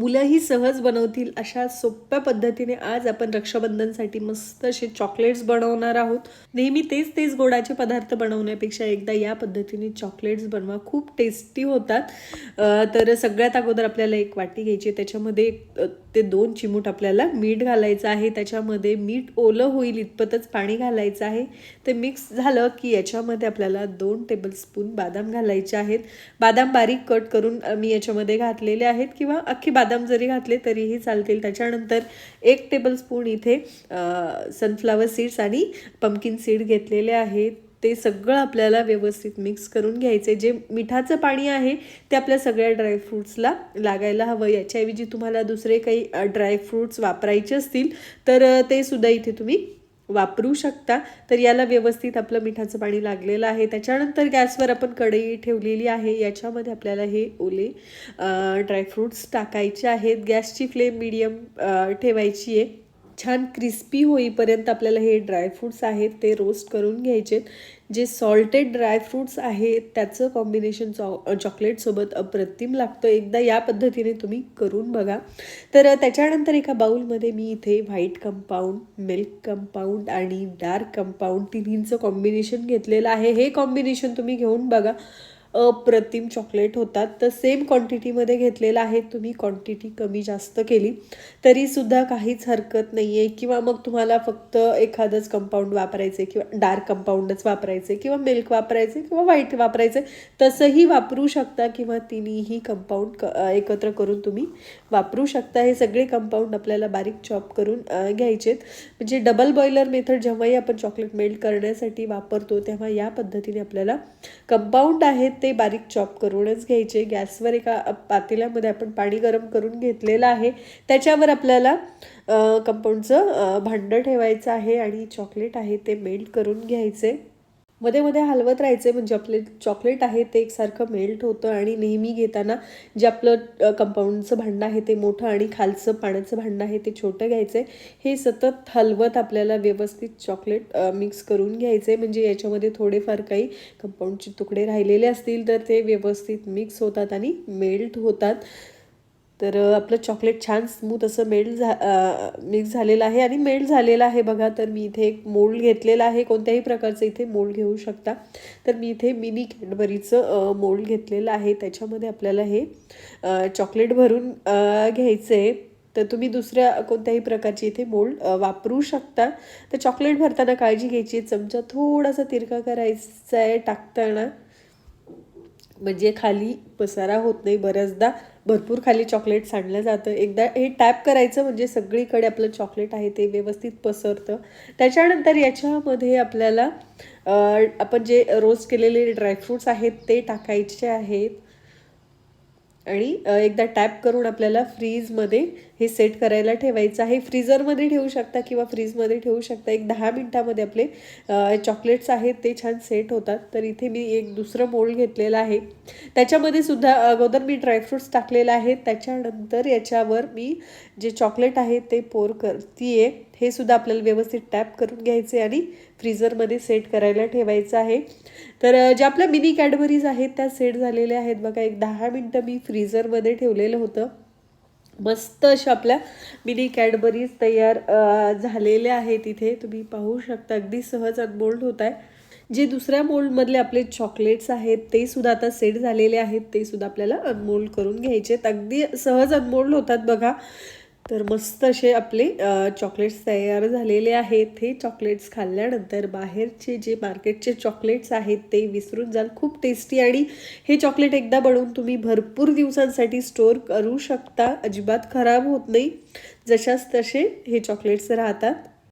मुलंही सहज बनवतील अशा सोप्या पद्धतीने आज आपण रक्षाबंधनसाठी मस्त असे चॉकलेट्स बनवणार आहोत. नेहमी तेच तेच गोडाचे पदार्थ बनवण्यापेक्षा एकदा या पद्धतीने चॉकलेट्स बनवा. खूप टेस्टी होतात. तर सगळ्यात अगोदर आपल्याला एक वाटी घ्यायची त्याच्यामध्ये एक, ते दोन चिमूट आपल्याला मीठ घालायचं आहे. त्याच्यामध्ये मीठ ओलं होईल इतपतच पाणी घालायचं आहे. ते मिक्स झालं की याच्यामध्ये आपल्याला दोन टेबलस्पून बादाम घालायचे आहेत. बादाम बारीक कट करून मी याच्यामध्ये घातलेले आहेत किंवा अख्खी बादाम बदाम जरी घातले तरीही चालतील. त्याच्यानंतर एक टेबलस्पून इथे सनफ्लावर सीड्स आणि पम्किन सीड घेतलेले आहेत. ते सगळं आपल्याला व्यवस्थित मिक्स करून घ्यायचे जे मिठाचं पाणी आहे ते आपल्या सगळ्या ड्रायफ्रूट्सला लागायला हवं. याच्याऐवजी तुम्हाला दुसरे काही ड्रायफ्रूट्स वापरायचे असतील तर ते सुद्धा इथे तुम्ही वापरू शकता. तर याला व्यवस्थित आपलं मिठाचं पाणी लागलेलं आहे. त्याच्यानंतर गॅसवर आपण कढई ठेवलेली आहे. याच्यामध्ये आपल्याला हे ओले ड्रायफ्रूट्स टाकायचे आहेत. गॅसची फ्लेम मिडियम ठेवायची आहे. छान क्रिस्पी होईपर्यंत आपल्याला हे ड्रायफ्रूट्स आहेत ते रोस्ट करून घ्यायचे. जे सॉल्टेड ड्रायफ्रूट्स आहेत त्याचं कॉम्बिनेशन चॉ चॉकलेटसोबत अप्रतिम लागतं. एकदा या पद्धतीने तुम्ही करून बघा. तर त्याच्यानंतर एका बाउलमध्ये मी इथे व्हाईट कंपाऊंड मिल्क कंपाऊंड आणि डार्क कंपाऊंड तिन्हींचं कॉम्बिनेशन घेतलेलं आहे. हे कॉम्बिनेशन तुम्ही घेऊन बघा. अप्रतिम चॉकलेट होतात. तर सेम क्वांटिटीमध्ये घेतलेलं आहे. तुम्ही क्वांटिटी कमी जास्त केली तरीसुद्धा काहीच हरकत नाही आहे किंवा मग तुम्हाला फक्त एखादंच कंपाऊंड वापरायचे किंवा डार्क कंपाऊंडच वापरायचे किंवा मिल्क वापरायचे किंवा व्हाईट वापरायचे तसंही वापरू शकता किंवा तिन्हीही कंपाऊंड क एकत्र करून तुम्ही वापरू शकता. हे सगळे कंपाऊंड आपल्याला बारीक चॉप करून घ्यायचेत. म्हणजे डबल बॉयलर मेथड जेव्हाही आपण चॉकलेट मेल्ट करण्यासाठी वापरतो तेव्हा या पद्धतीने आपल्याला कंपाऊंड आहेत. ते बारीक चॉप करूनच घ्यायचे. गॅसवर एका पातेल्यामध्ये आपण पाणी गरम करून घेतलेलं आहे. त्याच्यावर आपल्याला कंपाऊंडचं भांडं ठेवायचं आहे आणि चॉकलेट आहे ते मेल्ट करून घ्यायचे. मध्ये मध्ये हलवत राहायचे म्हणजे आपले चॉकलेट आहे ते एकसारखं मेल्ट होतं आणि नेहमी घेताना जे आपलं कंपाऊंडचं भांडं आहे ते मोठं आणि खालचं पाण्याचं भांडं आहे ते छोटं घ्यायचं हे सतत हलवत आपल्याला व्यवस्थित चॉकलेट मिक्स करून घ्यायचे म्हणजे याच्यामध्ये थोडेफार काही कंपाऊंडचे तुकडे राहिलेले असतील तर ते व्यवस्थित मिक्स होतात आणि मेल्ट होतात. तर आपलं चॉकलेट छान स्मूथ असं मेल्ट झा मिक्स झालेलं आहे आणि मेल्ट झालेलं आहे बघा तर मी इथे एक मोल्ड घेतलेला आहे. कोणत्याही प्रकारचं इथे मोल्ड घेऊ शकता. तर मी इथे मिनी कॅडबरीचं मोल्ड घेतलेलं आहे. त्याच्यामध्ये आपल्याला हे चॉकलेट भरून घ्यायचं आहे. तर तुम्ही दुसऱ्या कोणत्याही प्रकारची इथे मोल्ड वापरू शकता. तर चॉकलेट भरताना काळजी घ्यायची चमचा थोडासा तिरका करायचा आहे टाकताना. म्हणजे खाली पसारा होत नाही. बऱ्याचदा भरपूर खाली चॉकलेट सांडलं जातं. एकदा हे टॅप करायचं म्हणजे सगळीकडे आपलं चॉकलेट आहे ते व्यवस्थित पसरतं. त्याच्यानंतर याच्यामध्ये आपल्याला आपण जे रोस्ट केलेले ड्रायफ्रूट्स आहेत ते टाकायचे आहेत. आणि एकदा टॅप करून आपल्याला फ्रीजमध्ये हे सेट करायला ठेवायचं आहे. फ्रीजरमध्ये ठेवू शकता किंवा फ्रीजमध्ये ठेवू शकता. एक दहा मिनटामध्ये आपले चॉकलेट्स आहेत ते छान सेट होतात. तर इथे मी एक दुसरं मोल्ड घेतलेलं आहे. त्याच्यामध्ये सुद्धा अगोदर मी ड्रायफ्रुट्स टाकलेलं आहे त्याच्यानंतर याच्यावर मी जे चॉकलेट आहे ते पोर करतीये. हे सुद्धा आपल्याला व्यवस्थित टॅप करून घ्यायचे आणि फ्रीझरमध्ये सेट करायला ठेवायचं आहे. तर ज्या आपल्या मिनी कॅडबरीज आहेत त्या सेट झालेल्या आहेत. बघा एक दहा मिनटं मी फ्रीझरमध्ये ठेवलेलं होतं. मस्त अशा आपल्या मिनी कॅडबरीज तयार झालेल्या आहेत इथे. तुम्ही पाहू शकता अगदी सहज अनमोल्ड होत आहे. जे दुसऱ्या मोल्डमधले आपले चॉकलेट्स आहेत ते सुद्धा आता सेट झालेले आहेत. ते सुद्धा आपल्याला अनमोल्ड करून घ्यायचे आहेत. अगदी सहज अनमोल्ड होतात बघा. तर मस्त असे आपले चॉकलेट्स तयार झालेले आहेत. हे चॉकलेट्स खाल्ल्यानंतर बाहेरचे जे मार्केटचे चॉकलेट्स आहेत ते विसरून जाल. खूप टेस्टी आणि हे चॉकलेट एकदा बनवून तुम्ही भरपूर दिवसांसाठी स्टोअर करू शकता. अजिबात खराब होत नाही. जशाच तसे हे चॉकलेट्स राहतात.